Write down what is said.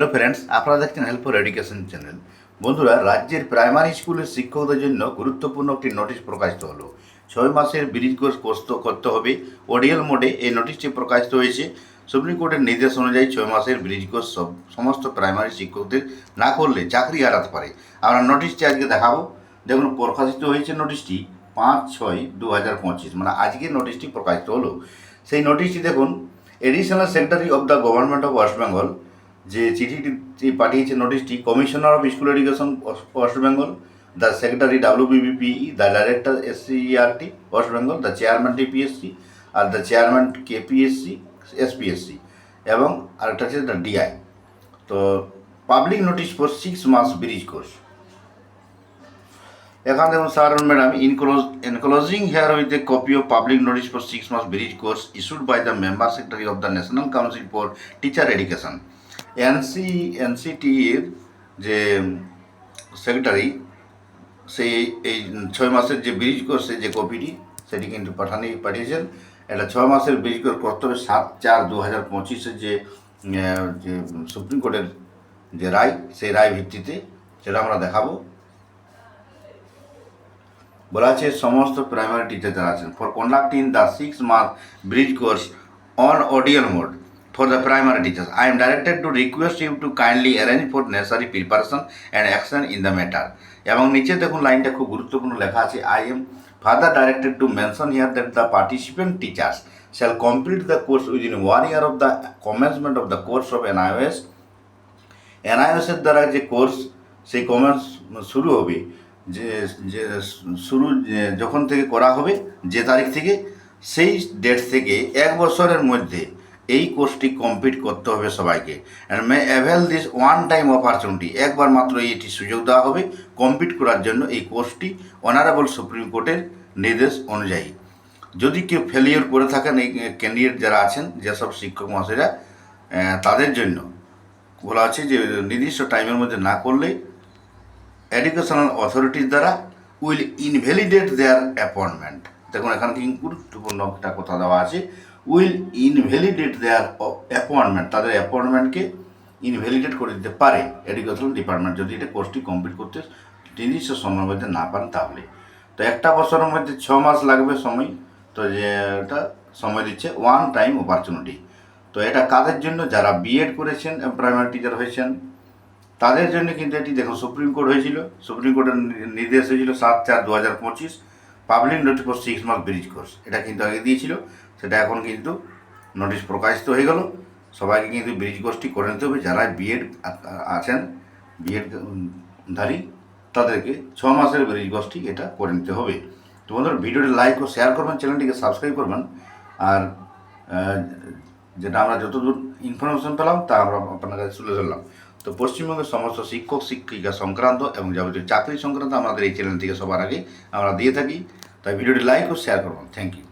Hello friends আপনারা দেখছেন help for education channel বন্ধুরা, রাজ্যের প্রাইমারি স্কুলের শিক্ষকদের জন্য গুরুত্বপূর্ণ একটি নোটিশ প্রকাশিত হলো। ছয় মাসের ব্রিজ কোর্স কোর্স করতে হবে। ওডিএল মোডে এই নোটিশটি প্রকাশিত হয়েছে। সুপ্রিম কোর্টের নির্দেশ অনুযায়ী ছয় মাসের ব্রিজ কোর্স সব, সমস্ত প্রাইমারি শিক্ষকদের না করলে চাকরি হারাতে পারে। আমরা নোটিশটি আজকে দেখাবো। দেখুন, প্রকাশিত হয়েছে নোটিশটি পাঁচ ছয় দু হাজার পঁচিশ মানে আজকে নোটিশটি প্রকাশিত হলো। সেই নোটিশটি দেখুন additional secretary of the government of West Bengal যে চিঠিটি পাঠিয়েছে নোটিশটি commissioner of school education West Bengal the secretary WBBP the director SCERT West Bengal the chairman TPSC R the chairman KPSC SPSC এবং আরেকটা হচ্ছে দ্য ডিআই তো public notice for six মাস bridge course এখানে দেখুন sir madam enclose enclosing herewith a copy of public notice for six mass bridge course issued by the member secretary of the national council for teacher education NC এনসিটির যে secretary সেই এই ছয় মাসের যে bridge কোর্সের যে কপিটি সেটি কিন্তু পাঠানি পাঠিয়েছেন। এটা ছয় মাসের ব্রিজ কোর্স করতে সাত চার দু হাজার পঁচিশের যে যে সুপ্রিম কোর্টের যে রায়, সেই রায় ভিত্তিতে সেটা আমরা দেখাবো। বলা আছে সমস্ত প্রাইমারি টিচার যারা আছেন। For conducting the six month bridge course on ODL mode for the primary teachers I am directed to request you to kindly arrange for necessary preparation and action in the matter এবং নিচে দেখুন লাইনটা খুব গুরুত্বপূর্ণ লেখা আছে I am further directed to mention here that the participant teachers shall complete the course within one year of the commencement of the course of N IOS এনআইএসের দ্বারা যে কোর্স সেই কমার্স শুরু হবে, যে যে শুরু যখন থেকে করা হবে, যে তারিখ থেকে, সেই ডেট থেকে এক বছরের মধ্যে এই কোর্সটি কমপ্লিট করতে হবে সবাইকে। And may avail this one time opportunity একবার মাত্র এটি সুযোগ দেওয়া হবে কমপ্লিট করার জন্য এই কোর্সটি অনারেবল সুপ্রিম কোর্টের নির্দেশ অনুযায়ী। যদি কেউ ফেলিওর করে থাকেন, এই ক্যান্ডিডেট যারা আছেন যেসব শিক্ষক মহাশয়রা তাদের জন্য বলা আছে যে নির্দিষ্ট টাইমের মধ্যে না করলে এডুকেশনাল অথরিটির দ্বারা উইল ইনভ্যালিডেট দেয়ার অ্যাপয়েন্টমেন্ট দেখুন, এখানে কি গুরুত্বপূর্ণ একটা কথা দেওয়া আছে। উইল ইনভ্যালিডেট দেয়ার অ্যাপয়েন্টমেন্ট তাদের অ্যাপয়েন্টমেন্টকে ইনভ্যালিডেট করে দিতে পারে। Educational department. যদি এটা কোর্সটি কমপ্লিট করতে নির্দিষ্ট সময়ের মধ্যে না পান তাহলে। তো একটা বছরের মধ্যে ছ মাস লাগবে সময়। তো যে এটা সময় দিচ্ছে ওয়ান টাইম অপরচুনিটি তো এটা কাদের জন্য? যারা বিএড করেছেন প্রাইমারি টিচার হয়েছেন, তাদের জন্য কিন্তু এটি দেখুন সুপ্রিম কোর্ট হয়েছিল। সুপ্রিম কোর্টের নির্দেশ হয়েছিল সাত চার দু হাজার পঁচিশ। Public notice for six month bridge course এটা কিন্তু আগে দিয়েছিল, সেটা এখন কিন্তু নোটিশ প্রকাশিত হয়ে গেল। সবাইকে কিন্তু ব্রিজ কোর্সটি করে নিতে হবে। যারা বিএড আছেন বিএড ধারী, তাদেরকে ছ মাসের ব্রিজ কোর্সটি এটা করে নিতে হবে। তো বন্ধুরা, ভিডিওটি লাইক ও শেয়ার করবেন, চ্যানেলটিকে সাবস্ক্রাইব করবেন। আর যেটা আমরা যতদূর ইনফরমেশন পেলাম, তা আমরা আপনার কাছে তুলে ধরলাম। তো পশ্চিমবঙ্গের সমস্ত শিক্ষক, শিক্ষিকা সংক্রান্ত এবং যাবতীয় চাকরি সংক্রান্ত আমাদের এই চ্যানেল থেকে সবার আগে আমরা দিয়ে থাকি। তাই ভিডিওটি লাইক ও শেয়ার করবেন থ্যাংক ইউ